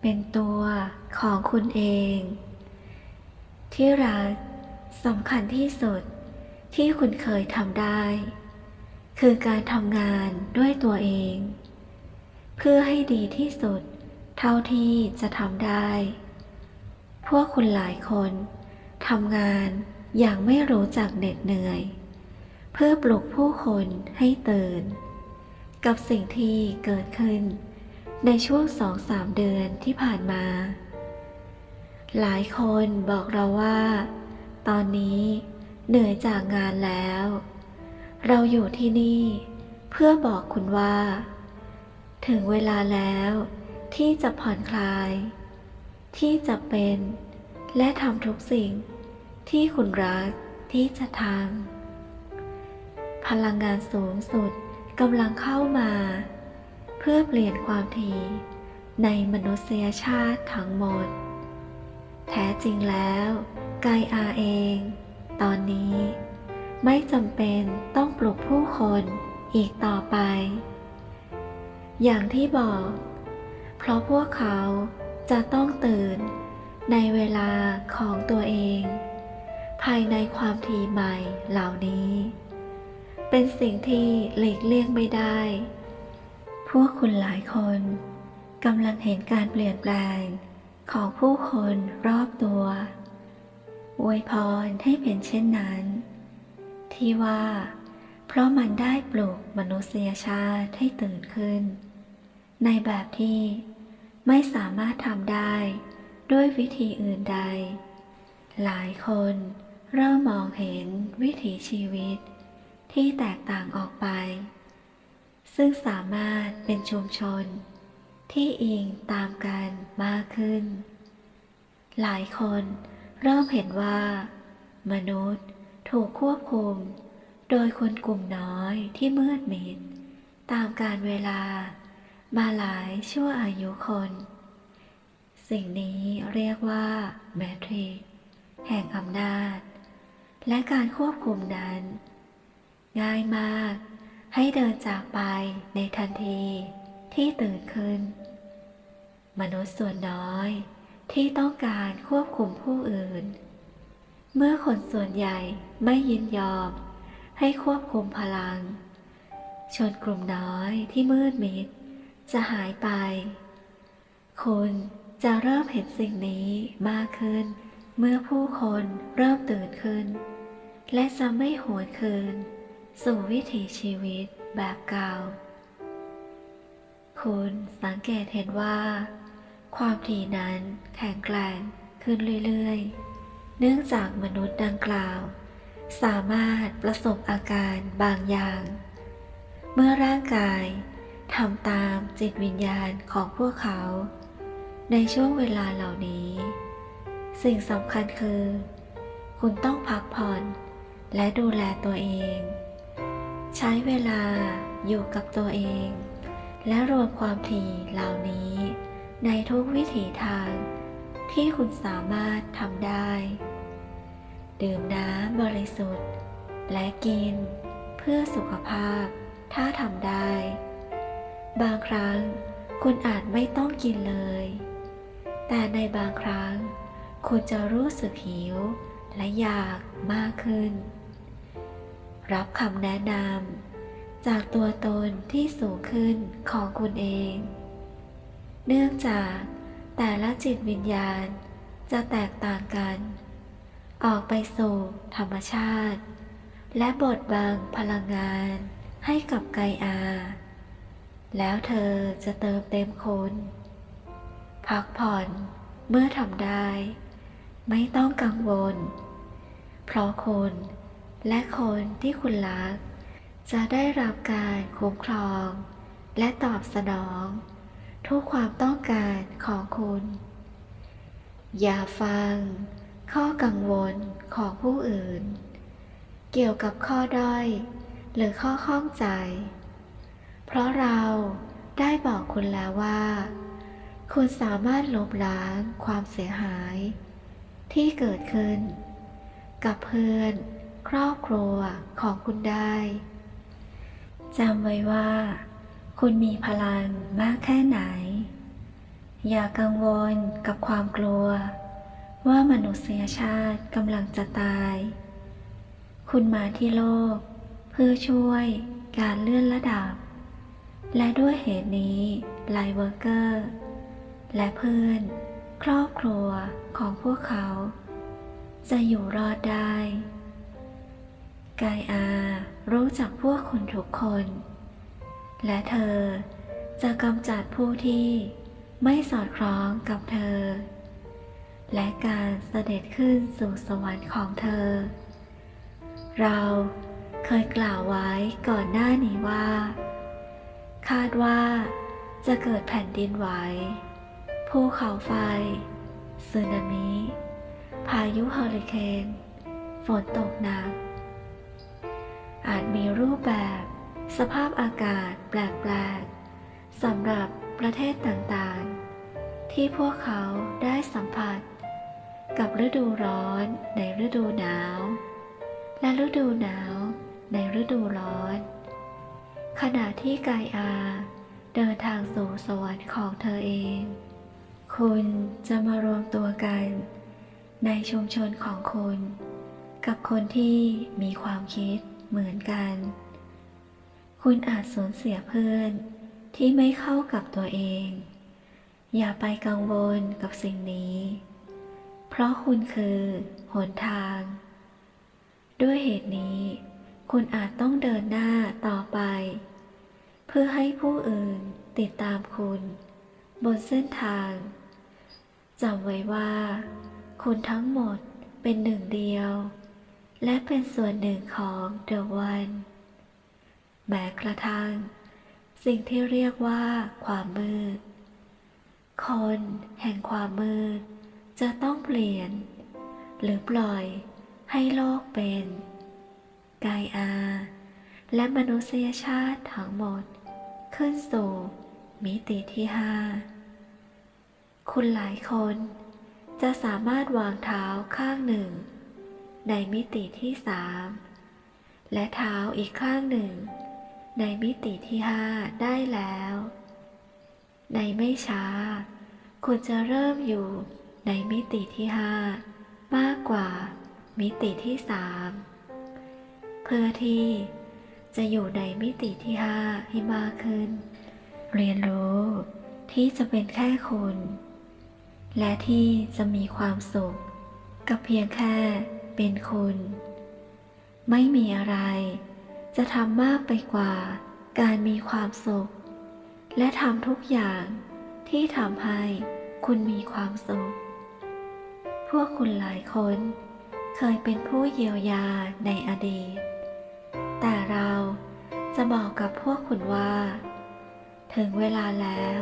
เป็นตัวของคุณเอง ที่รักสำคัญที่สุดที่คุณเคยทำได้ คือการทำงานด้วยตัวเอง เพื่อให้ดีที่สุดเท่าที่จะทำได้ พวกคุณหลายคนทำงานอย่างไม่รู้จักเหน็ดเหนื่อย เพื่อปลุกผู้คนให้ตื่น กับสิ่งที่เกิดขึ้น ในช่วงสองสามเดือนที่ผ่านมา หลายคนบอกเราว่า ตอนนี้เหนื่อยจากงานแล้ว เราอยู่ที่นี่เพื่อบอกคุณว่า ถึงเวลาแล้วที่จะผ่อนคลาย ที่จะเป็นและทำทุกสิ่งที่คุณรักที่จะทำพลังงานสูงสุดกำลังเข้ามา พื่อเปลี่ยนความถี่ในมนุษยชาติทั้งหมด แท้จริงแล้วกายอาเอง ตอนนี้ ไม่จำเป็นต้องปลุกผู้คนอีกต่อไป อย่างที่บอก เพราะพวกเขาจะต้องตื่นในเวลาของตัวเอง ภายในความถี่ใหม่เหล่านี้ เป็นสิ่งที่หลีกเลี่ยงไม่ได้ พวกคุณหลายคนกำลังเห็นการเปลี่ยนแปลงของผู้คนรอบตัวอวยพรให้เป็นเช่นนั้น ที่ว่า เพราะมันได้ปลุกมนุษยชาติให้ตื่นขึ้น ในแบบที่ไม่สามารถทำได้ด้วยวิธีอื่นใด หลายคนเริ่มมองเห็นวิถีชีวิตที่แตกต่างออกไป ซึ่งสามารถเป็นชุมชน ที่อิงตามกันมากขึ้น หลายคนเริ่มเห็นว่า มนุษย์ถูกควบคุม โดยคนกลุ่มน้อยที่มืดมิด ตามการเวลามาหลายชั่วอายุคน สิ่งนี้เรียกว่าแมทริกแห่งอำนาจ และการควบคุมนั้น ง่ายมาก ให้เดินจากไปในทันทีที่ตื่นขึ้น มนุษย์ส่วนน้อยที่ต้องการควบคุมผู้อื่น เมื่อคนส่วนใหญ่ไม่ยินยอม ให้ควบคุมพลัง ชนกลุ่มน้อยที่มืดมิดจะหายไป คุณจะเริ่มเห็นสิ่งนี้มากขึ้น เมื่อผู้คนเริ่มตื่นขึ้น และจะไม่หวนคืน สู่วิถีชีวิตแบบเก่า คุณสังเกตเห็นว่า ความถี่นั้นแข็งแกร่งขึ้นเรื่อยๆ เนื่องจากมนุษย์ดังกล่าว สามารถประสบอาการบางอย่าง เมื่อร่างกายทำตามจิตวิญญาณของพวกเขา ในช่วงเวลาเหล่านี้ สิ่งสำคัญคือ คุณต้องพักผ่อนและดูแลตัวเอง ใช้เวลาอยู่กับตัวเอง และรวมความถี่เหล่านี้ ในทุกวิถีทาง ที่คุณสามารถทำได้ ดื่มน้ำบริสุทธิ์ และกิน เพื่อสุขภาพ ถ้าทำได้ บางครั้งคุณอาจไม่ต้องกินเลย แต่ในบางครั้ง คุณจะรู้สึกหิวและอยากมากขึ้น รับคำแนะนำจากตัวตนที่สูงขึ้นของคุณเอง เนื่องจากแต่ละจิตวิญญาณจะแตกต่างกัน ออกไปสู่ธรรมชาติ และบดบังพลังงานให้กับไกอา แล้วเธอจะเติมเต็มคุณพักผ่อนเมื่อทำได้ ไม่ต้องกังวล เพราะคุณ และคนที่คุณรัก จะได้รับการคุ้มครอง และตอบสนอง ทุกความต้องการของคุณ อย่าฟัง ข้อกังวลของผู้อื่น เกี่ยวกับข้อด้อย หรือข้อข้องใจ เพราะเราได้บอกคุณแล้วว่า คุณสามารถลบล้างความเสียหาย ที่เกิดขึ้น กับเพื่อน ครอบครัวของคุณได้จำไว้ว่า คุณมีพลังมากแค่ไหน อย่ากังวลกับความกลัว ว่ามนุษยชาติกำลังจะตาย คุณมาที่โลก เพื่อช่วยการเลื่อนระดับ และด้วยเหตุนี้ไลเวอร์เกอร์ และเพื่อน ครอบครัวของพวกเขา จะอยู่รอดได้ กายอารู้จักพวกคุณทุกคน และเธอจะกำจัดผู้ที่ไม่สอดคล้องกับเธอ และการเสด็จขึ้นสู่สวรรค์ของเธอ เราเคยกล่าวไว้ก่อนหน้านี้ว่า คาดว่าจะเกิดแผ่นดินไหวภูเขาไฟสึนามิ พายุเฮอริเคน ฝนตกหนัก อาจมีรูปแบบ สภาพอากาศแปลกๆสำหรับประเทศต่างๆ ที่พวกเขาได้สัมผัส กับฤดูร้อนในฤดูหนาว และฤดูหนาวในฤดูร้อน ขณะที่กายอาเดินทางสู่สวรรค์ของเธอเอง คุณจะมารวมตัวกัน ในชุมชนของคุณ กับคนที่มีความคิด เหมือนกัน คุณอาจสูญเสียเพื่อนที่ไม่เข้ากับตัวเอง อย่าไปกังวลกับสิ่งนี้ เพราะคุณคือหนทาง ด้วยเหตุนี้ คุณอาจต้องเดินหน้าต่อไป เพื่อให้ผู้อื่นติดตามคุณ บนเส้นทางจำไว้ว่า คุณทั้งหมดเป็นหนึ่งเดียว และเป็นส่วนหนึ่งของเดอะวันแม้กระทั่ง สิ่งที่เรียกว่าความมืด คนแห่งความมืด จะต้องเปลี่ยน หรือปล่อยให้โลกเป็นกายอา และมนุษยชาติทั้งหมด ขึ้นสู่มิติที่ห้าคุณหลายคนจะสามารถวางเท้าข้างหนึ่ง ในมิติที่สามและเท้าอีกข้างหนึ่ง ในมิติที่ห้าได้แล้ว ในไม่ช้า คุณจะเริ่มอยู่ในมิติที่ห้ามากกว่ามิติที่สามเพื่อที่จะอยู่ในมิติที่ห้าให้มากขึ้น เรียนรู้ที่จะเป็นแค่คุณ และที่จะมีความสุข กับเพียงแค่ เป็นคุณ ไม่มีอะไร จะทำมากไปกว่าการมีความสุข และทำทุกอย่างที่ทำให้คุณมีความสุข พวกคุณหลายคน เคยเป็นผู้เยียวยาในอดีต แต่เราจะบอกกับพวกคุณว่า ถึงเวลาแล้ว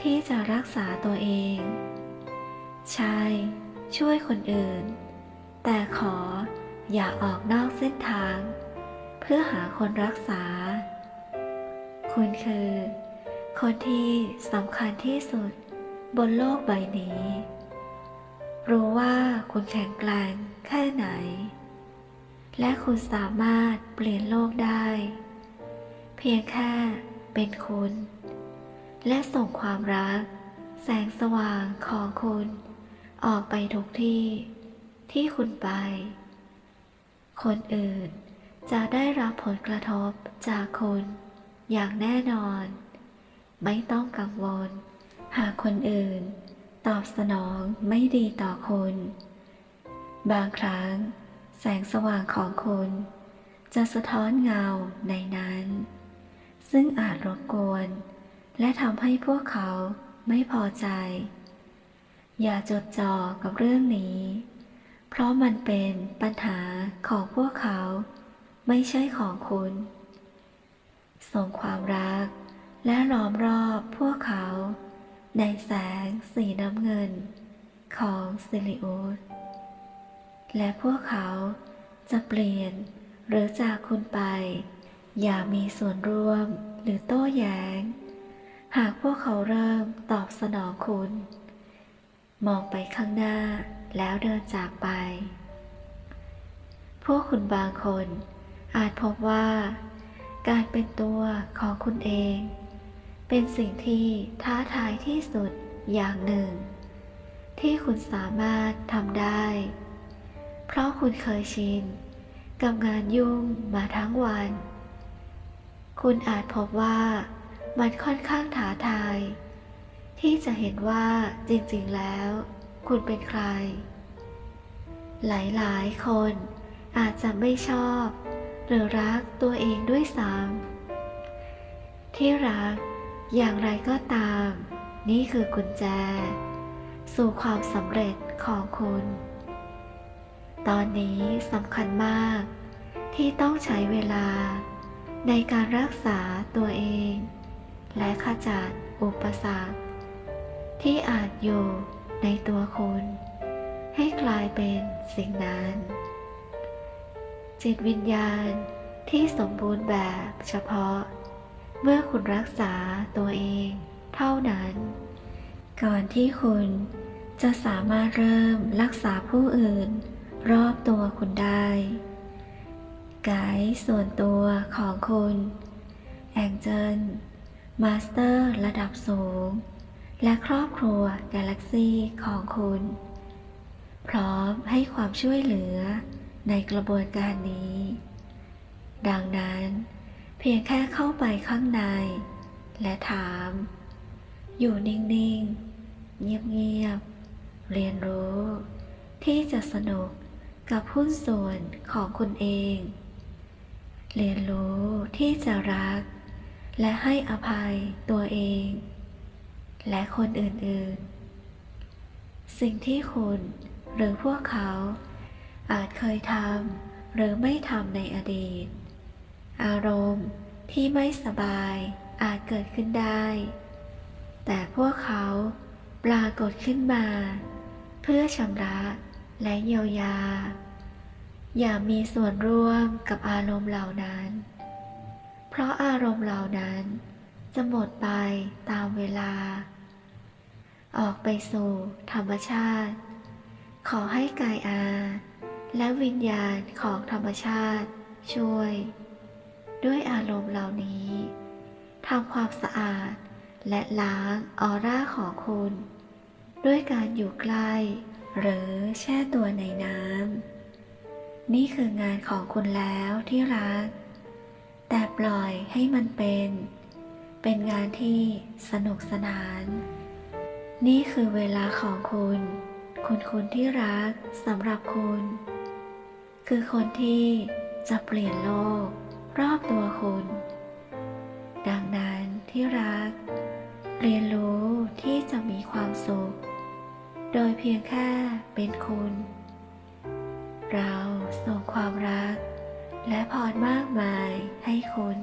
ที่จะรักษาตัวเอง ใช่ ช่วยคนอื่น แต่ขออย่าออกนอกเส้นทาง เพื่อหาคนรักษา คุณคือ คนที่สำคัญที่สุดบนโลกใบนี้ รู้ว่าคุณแข็งแกร่งแค่ไหน และคุณสามารถเปลี่ยนโลกได้ เพียงแค่เป็นคุณ และส่งความรัก แสงสว่างของคุณ ออกไปทุกที่ ที่คุณไป คนอื่นจะได้รับผลกระทบจากคุณอย่างแน่นอน ไม่ต้องกังวล หากคนอื่น ตอบสนองไม่ดีต่อคุณ บางครั้ง แสงสว่างของคุณ จะสะท้อนเงาในนั้น ซึ่งอาจรบกวน และทำให้พวกเขาไม่พอใจ อย่าจดจ่อกับเรื่องนี้ เพราะมันเป็นปัญหาของพวกเขา ไม่ใช่ของคุณ ส่งความรักและล้อมรอบพวกเขา ในแสงสีน้ำเงิน ของซิลิอุสและพวกเขาจะเปลี่ยนหรือจากคุณไป อย่ามีส่วนร่วมหรือโต้แย้ง หากพวกเขาเริ่มตอบสนองคุณ มองไปข้างหน้า แล้วเดินจากไป พวกคุณบางคนอาจพบว่า การเป็นตัวของคุณเอง เป็นสิ่งที่ท้าทายที่สุดอย่างหนึ่ง ที่คุณสามารถทำได้ เพราะคุณเคยชินกับงานยุ่งมาทั้งวัน คุณอาจพบว่ามันค่อนข้างท้าทาย ที่จะเห็นว่าจริงๆแล้ว คุณเป็นใคร หลายๆ คนอาจจะไม่ชอบ หรือรักตัวเองด้วยซ้ำที่รักอย่างไรก็ตาม นี่คือกุญแจ สู่ความสำเร็จของคุณ ตอนนี้สำคัญมาก ที่ต้องใช้เวลา ในการรักษาตัวเอง และขจัดอุปสรรค ที่อาจอยู่ ในตัวคุณ ให้กลายเป็นสิ่งนั้น จิตวิญญาณที่สมบูรณ์แบบเฉพาะ เมื่อคุณรักษาตัวเองเท่านั้น ก่อนที่คุณจะสามารถเริ่มรักษาผู้อื่น รอบตัวคุณได้ไกด์ส่วนตัวของคุณแองเจิลมาสเตอร์ระดับสูง และครอบครัวกาแล็กซีของคุณ พร้อมให้ความช่วยเหลือในกระบวนการนี้ ดังนั้น เพียงแค่เข้าไปข้างใน และถาม อยู่นิ่งๆ เงียบๆ เรียนรู้ ที่จะสนุกกับหุ้นส่วนของคุณเอง เรียนรู้ที่จะรัก และให้อภัยตัวเอง และคนอื่นๆ สิ่งที่คุณหรือพวกเขา อาจเคยทำหรือไม่ทำในอดีต อารมณ์ที่ไม่สบายอาจเกิดขึ้นได้ แต่พวกเขาปรากฏขึ้นมา เพื่อชำระและเยียวยา อย่ามีส่วนร่วมกับอารมณ์เหล่านั้น เพราะอารมณ์เหล่านั้นจะหมดไปตามเวลา ออกไปสู่ธรรมชาติ ขอให้กายอา และวิญญาณของธรรมชาติ ช่วย ด้วยอารมณ์เหล่านี้ทำความสะอาดและล้างออร่าของคุณ ด้วยการอยู่ใกล้ หรือแช่ตัวในน้ำนี่คืองานของคุณแล้วที่รัก แต่ปล่อยให้มันเป็น เป็นงานที่สนุกสนาน นี่คือเวลาของคุณ คุณคุณที่รักสำหรับคุณ คือคนที่จะเปลี่ยนโลก รอบตัวคุณ ดังนั้นที่รัก เรียนรู้ที่จะมีความสุข โดยเพียงแค่เป็นคุณ เราส่งความรัก และพรมากมายให้คุณ